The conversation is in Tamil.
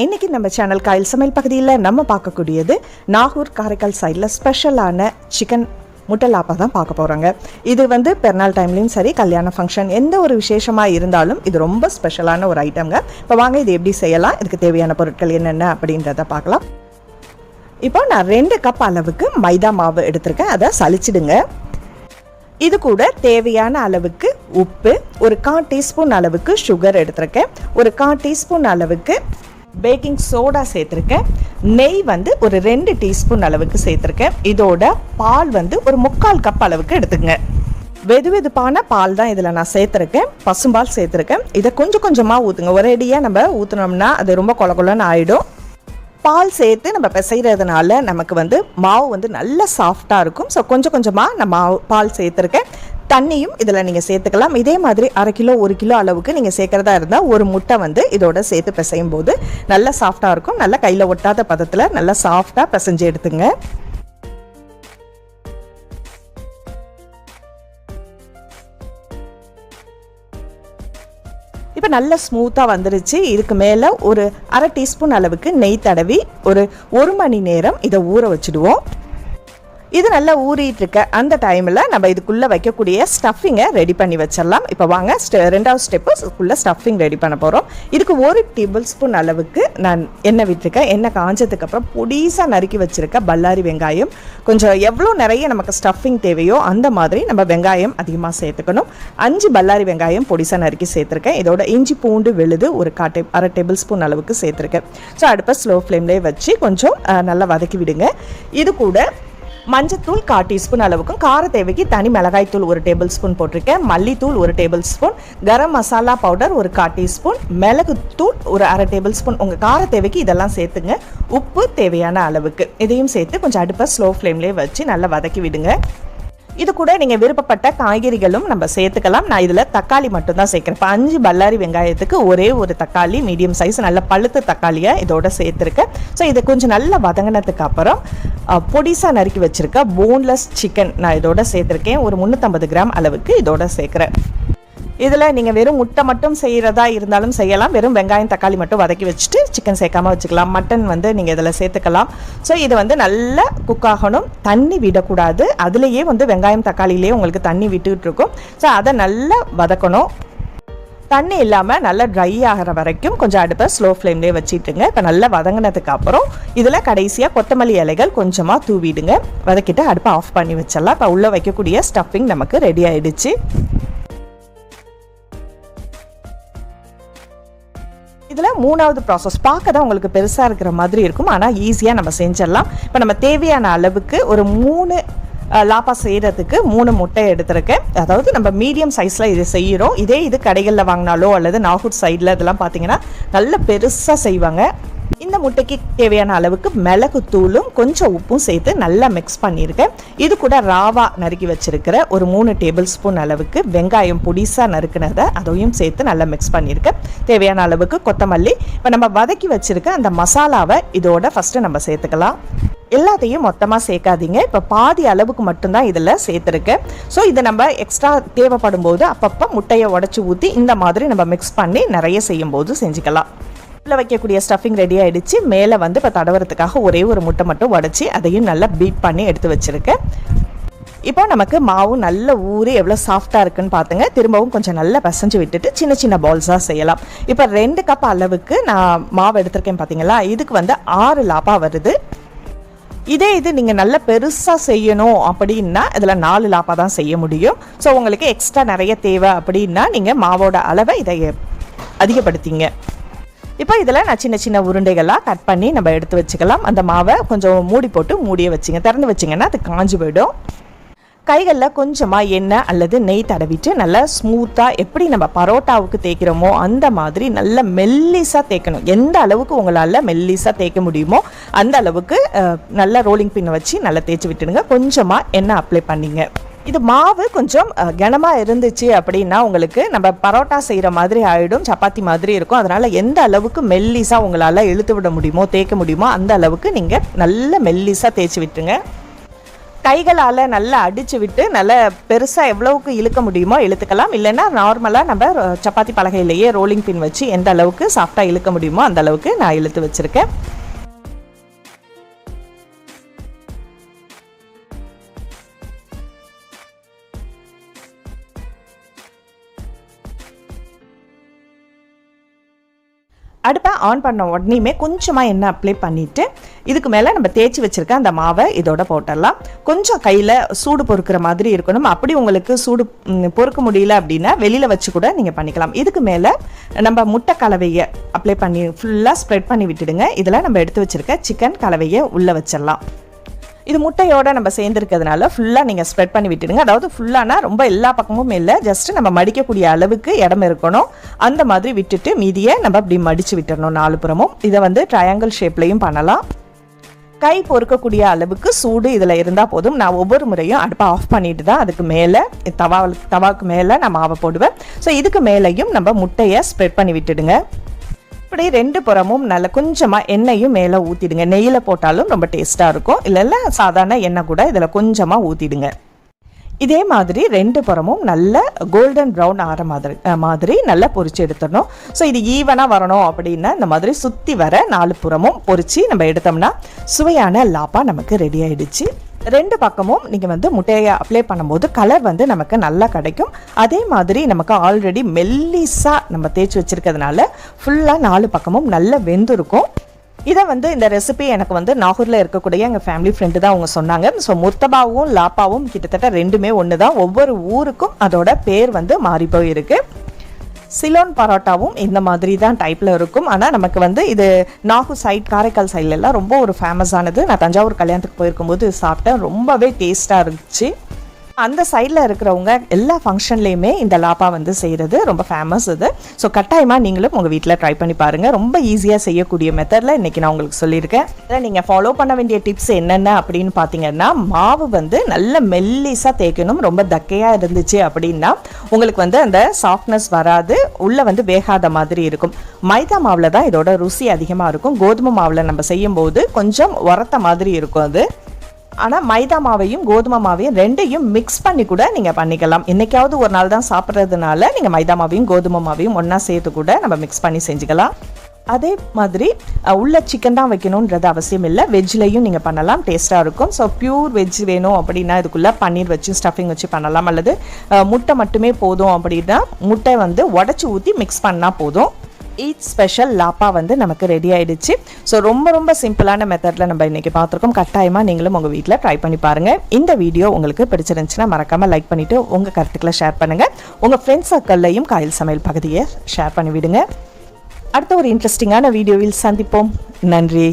இன்னைக்கு நம்ம சேனல் காயில் சமையல் பகுதியில் நம்ம பார்க்கக்கூடியது நாகூர் காரைக்கால் சைடில் ஸ்பெஷலான சிக்கன் முட்டை லாப்பா தான் பார்க்க போகிறாங்க இது வந்து பெருநாள் டைம்லேயும் சரி கல்யாண ஃபங்க்ஷன் எந்த ஒரு விசேஷமாக இருந்தாலும் இது ரொம்ப ஸ்பெஷலான ஒரு ஐட்டம்ங்க இப்போ வாங்க இது எப்படி செய்யலாம் இதுக்கு தேவையான பொருட்கள் என்னென்ன அப்படின்றத பார்க்கலாம். இப்போ நான் ரெண்டு கப் அளவுக்கு மைதா மாவு எடுத்திருக்கேன். அதை சலிச்சிடுங்க. இது கூட தேவையான அளவுக்கு உப்பு ஒரு கால் டீஸ்பூன் அளவுக்கு சுகர் எடுத்திருக்கேன். ஒரு கால் டீஸ்பூன் அளவுக்கு பேக்கிங் சோடா சேர்த்துருக்கேன். நெய் வந்து ஒரு ரெண்டு டீஸ்பூன் அளவுக்கு சேர்த்துருக்கேன். இதோட பால் வந்து ஒரு முக்கால் கப் அளவுக்கு எடுத்துக்கங்க. வெது வெதுப்பான பால் தான் இதில் நான் சேர்த்துருக்கேன். பசும்பால் சேர்த்துருக்கேன். இதை கொஞ்சம் கொஞ்சமாக ஊற்றுங்க ஒரேடியாக நம்ம ஊற்றுனோம்னா அது ரொம்ப கொல கொலன்னு ஆகிடும் பால் சேர்த்து நம்ம பிசைகிறதுனால நமக்கு வந்து மாவு வந்து நல்ல சாஃப்டாக இருக்கும். ஸோ கொஞ்சம் கொஞ்சமாக நான் மாவு பால் சேர்த்துருக்கேன். தண்ணியும் இதில் நீங்கள் சேர்த்துக்கலாம். இதே மாதிரி அரை கிலோ ஒரு கிலோ அளவுக்கு நீங்கள் சேர்க்குறதா இருந்தால் ஒரு முட்டை வந்து இதோட சேர்த்து பிசையும் போது நல்லா சாஃப்டாக இருக்கும். நல்லா கையில் ஒட்டாத பதத்தில் நல்லா சாஃப்டாக பிசைஞ்சு எடுத்துங்க. இப்போ நல்ல ஸ்மூத்தாக வந்துருச்சு. இதுக்கு மேலே ஒரு அரை டீஸ்பூன் அளவுக்கு நெய் தடவி ஒரு ஒரு மணி நேரம் இதை ஊற வச்சுடுவோம். இது நல்லா ஊறிட்டு இருக்க அந்த டைமில் நம்ம இதுக்குள்ளே வைக்கக்கூடிய ஸ்டஃபிங்கை ரெடி பண்ணி வச்சிடலாம். இப்போ வாங்க ஸ்டெ ரெண்டாவது ஸ்டெப்பு இதுக்குள்ளே ஸ்டஃபிங் ரெடி பண்ண போகிறோம் இதுக்கு ஒரு டேபிள் ஸ்பூன் அளவுக்கு நான் எண்ணெய் விட்டுருக்கேன். எண்ணெய் காஞ்சதுக்கப்புறம் பொடிசாக நறுக்கி வச்சுருக்க பல்லாரி வெங்காயம். கொஞ்சம் எவ்வளோ நிறைய நமக்கு ஸ்டஃபிங் தேவையோ அந்த மாதிரி நம்ம வெங்காயம் அதிகமாக சேர்த்துக்கணும். அஞ்சு பல்லாரி வெங்காயம் பொடிசாக நறுக்கி சேர்த்துருக்கேன். இதோட இஞ்சி பூண்டு விழுது ஒரு காட்டை அரை டேபிள் ஸ்பூன் அளவுக்கு சேர்த்துருக்கேன். ஸோ அடுப்பை ஸ்லோ ஃப்ளேம்லேயே வச்சு கொஞ்சம் நல்லா வதக்கி விடுங்க. இது கூட மஞ்சத்தூள் கால் டீஸ்பூன் அளவுக்கும் கார தேவைக்கு தனி மிளகாய் தூள் ஒரு டேபிள் ஸ்பூன் போட்டிருக்கேன். மல்லித்தூள் ஒரு table spoon garam masala powder ஒரு கால் டீஸ்பூன். மிளகு தூள் ஒரு அரை டேபிள் ஸ்பூன் உங்கள் கார தேவைக்கு இதெல்லாம் சேர்த்துங்க. உப்பு தேவையான அளவுக்கு. இதையும் சேர்த்து கொஞ்சம் அடுப்பை ஸ்லோ ஃப்ளேம்லேயே வச்சு நல்லா வதக்கி விடுங்க. இது கூட நீங்கள் விருப்பப்பட்ட காய்கறிகளும் நம்ம சேர்த்துக்கலாம். நான் இதில் தக்காளி மட்டும்தான் சேர்க்குறேன். இப்போ அஞ்சு பல்லாரி வெங்காயத்துக்கு ஒரே ஒரு தக்காளி மீடியம் சைஸ் நல்ல பழுத்த தக்காளியை இதோட சேர்த்துருக்கேன். ஸோ இதை கொஞ்சம் நல்லா வதங்கினதுக்கு அப்புறம் பொடிசாக நறுக்கி வச்சுருக்க போன்லெஸ் சிக்கன் நான் இதோட சேர்த்துருக்கேன். ஒரு முந்நூற்றம்பது கிராம் அளவுக்கு இதோட சேர்க்குறேன். இதில் நீங்கள் வெறும் முட்டை மட்டும் செய்கிறதா இருந்தாலும் செய்யலாம். வெறும் வெங்காயம் தக்காளி மட்டும் வதக்கி வச்சுட்டு சிக்கன் சேர்க்காம வச்சுக்கலாம். மட்டன் வந்து நீங்கள் இதில் சேர்த்துக்கலாம். ஸோ இது வந்து நல்லா குக் ஆகணும். தண்ணி விடக்கூடாது. அதுலேயே வந்து வெங்காயம் தக்காளியிலே உங்களுக்கு தண்ணி விட்டுக்கிட்டு இருக்கும் ஸோ அதை நல்லா வதக்கணும். தண்ணி இல்லாமல் நல்லா ட்ரை ஆகிற வரைக்கும் கொஞ்சம் அடுப்பை ஸ்லோ ஃப்ளேம்லேயே வச்சுட்டுங்க. இப்போ நல்லா வதங்கினதுக்கு அப்புறம் இதில் கடைசியாக கொத்தமல்லி இலைகள் கொஞ்சமாக தூவிடுங்க. வதக்கிட்டு அடுப்பை ஆஃப் பண்ணி வச்சிடலாம். இப்போ உள்ளே வைக்கக்கூடிய ஸ்டஃபிங் நமக்கு ரெடி ஆகிடுச்சு இதில் மூணாவது ப்ராசஸ் பார்க்க தான் உங்களுக்கு பெருசாக இருக்கிற மாதிரி இருக்கும். ஆனால் ஈஸியாக நம்ம செஞ்சிடலாம். இப்போ நம்ம தேவையான அளவுக்கு ஒரு மூணு லாப்பா செய்கிறதுக்கு மூணு முட்டை எடுத்திருக்கேன். அதாவது நம்ம மீடியம் சைஸில் இது செய்கிறோம் இதே இது கடைகளில் வாங்கினாலோ அல்லது நாகூர் சைடில் இதெல்லாம் பார்த்தீங்கன்னா நல்ல பெருசாக செய்வாங்க. இந்த முட்டைக்கு தேவையான அளவுக்கு மிளகு தூளும் கொஞ்சம் உப்பும் சேர்த்து நல்லா மிக்ஸ் பண்ணியிருக்கேன். இது கூட ராவா நறுக்கி வச்சிருக்கிற ஒரு மூணு டேபிள் ஸ்பூன் அளவுக்கு வெங்காயம் புடிசா நறுக்குனதை அதையும் சேர்த்து நல்லா மிக்ஸ் பண்ணியிருக்கேன். தேவையான அளவுக்கு கொத்தமல்லி. இப்போ நம்ம வதக்கி வச்சிருக்க அந்த மசாலாவை இதோட ஃபஸ்ட்டு நம்ம சேர்த்துக்கலாம். எல்லாத்தையும் மொத்தமாக சேர்க்காதீங்க. இப்போ பாதி அளவுக்கு மட்டும்தான் இதில் சேர்த்துருக்கேன். ஸோ இதை நம்ம எக்ஸ்ட்ரா தேவைப்படும் போது அப்பப்போ முட்டையை உடச்சி ஊற்றி இந்த மாதிரி நம்ம மிக்ஸ் பண்ணி நிறைய செய்யும் போது செஞ்சுக்கலாம். உள்ள வைக்கக்கூடிய ஸ்டஃபிங் ரெடி ஆயிடுச்சு. மேலே வந்து இப்போ தடவுறதுக்காக ஒரே ஒரு முட்டை மட்டும் உடச்சி அதையும் நல்லா பீட் பண்ணி எடுத்து வச்சிருக்கேன். இப்போ நமக்கு மாவு நல்ல ஊறி எவ்வளோ சாஃப்டாக இருக்குன்னு பார்த்துங்க திரும்பவும் கொஞ்சம் நல்லா பசஞ்சு விட்டுட்டு சின்ன சின்ன பால்ஸாக செய்யலாம். இப்போ ரெண்டு கப் அளவுக்கு நான் மாவு எடுத்திருக்கேன் பார்த்தீங்களா இதுக்கு வந்து ஆறு லாப்பா வருது. இதே இது நீங்கள் நல்ல பெருசாக செய்யணும் அப்படின்னா இதில் நாலு லாப்பா தான் செய்ய முடியும். ஸோ உங்களுக்கு எக்ஸ்ட்ரா நிறைய தேவை அப்படின்னா நீங்கள் மாவோட அளவை இதை அதிகப்படுத்திங்க. இப்போ இதில் நான் சின்ன சின்ன உருண்டைகளாக கட் பண்ணி நம்ம எடுத்து வச்சுக்கலாம். அந்த மாவை கொஞ்சம் மூடி போட்டு மூடியே வச்சுங்க. திறந்து வச்சிங்கன்னா அது காஞ்சி போயிடும். கைகளில் கொஞ்சமாக எண்ணெய் அல்லது நெய் தடவிட்டு நல்லா ஸ்மூத்தாக எப்படி நம்ம பரோட்டாவுக்கு தேய்க்கிறோமோ அந்த மாதிரி நல்ல மெல்லிஸாக தேய்க்கணும். எந்த அளவுக்கு உங்களால் மெல்லிஸாக தேய்க்க முடியுமோ அந்த அளவுக்கு நல்லா ரோலிங் பின்னை வச்சு நல்லா தேய்ச்சி விட்டுடுங்க. கொஞ்சமாக எண்ணெய் அப்ளை பண்ணிங்க. இது மாவு கொஞ்சம் கனமாக இருந்துச்சு அப்படின்னா உங்களுக்கு நம்ம பரோட்டா செய்கிற மாதிரி ஆகிடும் சப்பாத்தி மாதிரி இருக்கும். அதனால் எந்த அளவுக்கு மெல்லிஸாக உங்களால் இழுத்து விட முடியுமோ தேய்க்க முடியுமோ அந்த அளவுக்கு நீங்கள் நல்ல மெல்லிஸாக தேய்ச்சி விட்டுருங்க. கைகளால் நல்லா அடித்து விட்டு நல்லா பெருசாக எவ்வளவுக்கு இழுக்க முடியுமோ இழுத்துக்கலாம். இல்லைன்னா நார்மலாக நம்ம சப்பாத்தி பலகையிலேயே ரோலிங் பின் வச்சு எந்த அளவுக்கு சாஃப்டாக இழுக்க முடியுமோ அந்த அளவுக்கு நான் இழுத்து வச்சுருக்கேன். அடுப்பை ஆன் பண்ண உடனேயுமே கொஞ்சமாக எண்ணெய் அப்ளை பண்ணிவிட்டு இதுக்கு மேலே நம்ம தேய்ச்சி வச்சுருக்க அந்த மாவை இதோட போட்டுடலாம். கொஞ்சம் கையில் சூடு பொறுக்கிற மாதிரி இருக்கணும். அப்படி உங்களுக்கு சூடு பொறுக்க முடியல அப்படின்னா வெளியில் வச்சு கூட நீங்கள் பண்ணிக்கலாம். இதுக்கு மேலே நம்ம முட்டை கலவையை அப்ளை பண்ணி ஃபுல்லாக ஸ்ப்ரெட் பண்ணி விட்டுடுங்க. இதில் நம்ம எடுத்து வச்சுருக்க சிக்கன் கலவையை உள்ளே வச்சிடலாம். இது முட்டையோட நம்ம சேர்ந்துருக்கிறதுனால ஃபுல்லாக நீங்கள் ஸ்ப்ரெட் பண்ணி விட்டுடுங்க. அதாவது ஃபுல்லானா ரொம்ப எல்லா பக்கமும் இல்லை. ஜஸ்ட் நம்ம மடிக்கக்கூடிய அளவுக்கு இடம் இருக்கணும். அந்த மாதிரி விட்டுட்டு மீதியை நம்ம அப்படி மடித்து விட்டுறணும் நாலு புறமும். இதை வந்து ட்ரையாங்கிள் ஷேப்லையும் பண்ணலாம். கை பொறுக்கக்கூடிய அளவுக்கு சூடு இதில் இருந்தால் போதும். நான் ஒவ்வொரு முறையும் அடுப்பை ஆஃப் பண்ணிட்டு தான் அதுக்கு மேலே தவா தவாவுக்கு மேலே நான் மாவை போடுவேன். ஸோ இதுக்கு மேலேயும் நம்ம முட்டையை ஸ்ப்ரெட் பண்ணி விட்டுடுங்க. இப்படி ரெண்டு புறமும் நல்ல கொஞ்சமாக எண்ணெயும் மேலே ஊற்றிடுங்க நெய்யில் போட்டாலும் ரொம்ப டேஸ்ட்டாக இருக்கும். இல்லைல்ல சாதாரண எண்ணெய் கூட இதில் கொஞ்சமாக ஊற்றிடுங்க இதே மாதிரி ரெண்டு புறமும் நல்ல கோல்டன் ப்ரௌன் ஆகிற மாதிரி மாதிரி நல்லா பொறிச்சு எடுத்துடணும். ஸோ இது ஈவனாக வரணும் அப்படின்னா இந்த மாதிரி சுற்றி வர நாலு புறமும் பொறிச்சு நம்ம எடுத்தோம்னா சுவையான லாப்பா நமக்கு ரெடி ஆயிடுச்சு. ரெண்டு பக்கமும் நீங்கள் வந்து முட்டையை அப்ளை பண்ணும்போது கலர் வந்து நமக்கு நல்லா கிடைக்கும். அதே மாதிரி நமக்கு ஆல்ரெடி மெல்லிஸாக நம்ம தேய்ச்சி வச்சுருக்கிறதுனால ஃபுல்லாக நாலு பக்கமும் நல்லா வெந்திருக்கும். இதை வந்து இந்த ரெசிபி எனக்கு வந்து நாகூரில் இருக்கக்கூடிய எங்கள் ஃபேமிலி ஃப்ரெண்டு தான் அவங்க சொன்னாங்க. ஸோ முர்த்தபாவும் லாப்பாவும் கிட்டத்தட்ட ரெண்டுமே ஒன்று தான் ஒவ்வொரு ஊருக்கும் அதோட பேர் வந்து மாறி போயிருக்கு. சிலோன் பரோட்டாவும் இந்த மாதிரி தான் டைப்பில் இருக்கும். ஆனால் நமக்கு வந்து இது நாகூர் சைட் காரைக்கால் சைட்லலாம் ரொம்ப ஒரு ஃபேமஸானது நான் தஞ்சாவூர் கல்யாணத்துக்கு போயிருக்கும்போது சாப்பிட்டேன். ரொம்பவே டேஸ்ட்டாக இருந்துச்சு. அந்த சைடில் இருக்கிறவங்க எல்லா ஃபங்க்ஷன்லேயுமே இந்த லாப்பா வந்து செய்கிறது ரொம்ப ஃபேமஸ் இது. ஸோ கட்டாயமாக நீங்களும் உங்கள் வீட்டில் ட்ரை பண்ணி பாருங்கள் ரொம்ப ஈஸியாக செய்யக்கூடிய மெத்தடில் இன்றைக்கி நான் உங்களுக்கு சொல்லியிருக்கேன். இதில் நீங்கள் ஃபாலோ பண்ண வேண்டிய டிப்ஸ் என்னென்ன அப்படின்னு பார்த்தீங்கன்னா மாவு வந்து நல்ல மெல்லிஸாக தேய்க்கணும். ரொம்ப தக்கையாக இருந்துச்சு அப்படின்னா உங்களுக்கு வந்து அந்த சாஃப்ட்னஸ் வராது. உள்ளே வந்து வேகாத மாதிரி இருக்கும். மைதா மாவில் தான் இதோட ருசி அதிகமாக இருக்கும். கோதுமை மாவில் நம்ம செய்யும்போது கொஞ்சம் உரத்த மாதிரி இருக்கும் அது. ஆனால் மைதா மாவையும் கோதுமை மாவையும் ரெண்டையும் மிக்ஸ் பண்ணி கூட நீங்கள் பண்ணிக்கலாம். இன்றைக்காவது ஒரு நாள் தான் சாப்பிட்றதுனால நீங்கள் மைதா மாவையும் கோதுமை மாவையும் ஒன்றா சேர்த்து கூட நம்ம மிக்ஸ் பண்ணி செஞ்சுக்கலாம். அதே மாதிரி உள்ள சிக்கன் தான் வைக்கணுன்றது அவசியம் இல்லை. வெஜ்லேயும் நீங்கள் பண்ணலாம். டேஸ்ட்டாக இருக்கும். ஸோ பியூர் வெஜ் வேணும் அப்படின்னா இதுக்குள்ளே பன்னீர் வச்சு ஸ்டஃபிங் வச்சு பண்ணலாம். அல்லது முட்டை மட்டுமே போதும் அப்படின்னா முட்டை வந்து உடச்சி ஊற்றி மிக்ஸ் பண்ணால் போதும். ஈச் ஸ்பெஷல் லாப்பா வந்து நமக்கு ரெடி ஆயிடுச்சு. ஸோ ரொம்ப ரொம்ப சிம்பிளான மெத்தடில் நம்ம இன்றைக்கி பார்த்துருக்கோம். கட்டாயமாக நீங்களும் உங்கள் வீட்டில் ட்ரை பண்ணி பாருங்கள் இந்த வீடியோ உங்களுக்கு பிடிச்சிருந்துச்சுன்னா மறக்காமல் லைக் பண்ணிவிட்டு உங்கள் கருத்துக்களை ஷேர் பண்ணுங்கள் உங்கள் ஃப்ரெண்ட்ஸ் சர்க்கிள்லையும் காயில் சமையல் பகுதியை ஷேர் பண்ணிவிடுங்க. அடுத்த ஒரு இன்ட்ரெஸ்டிங்கான வீடியோவில் சந்திப்போம். நன்றி.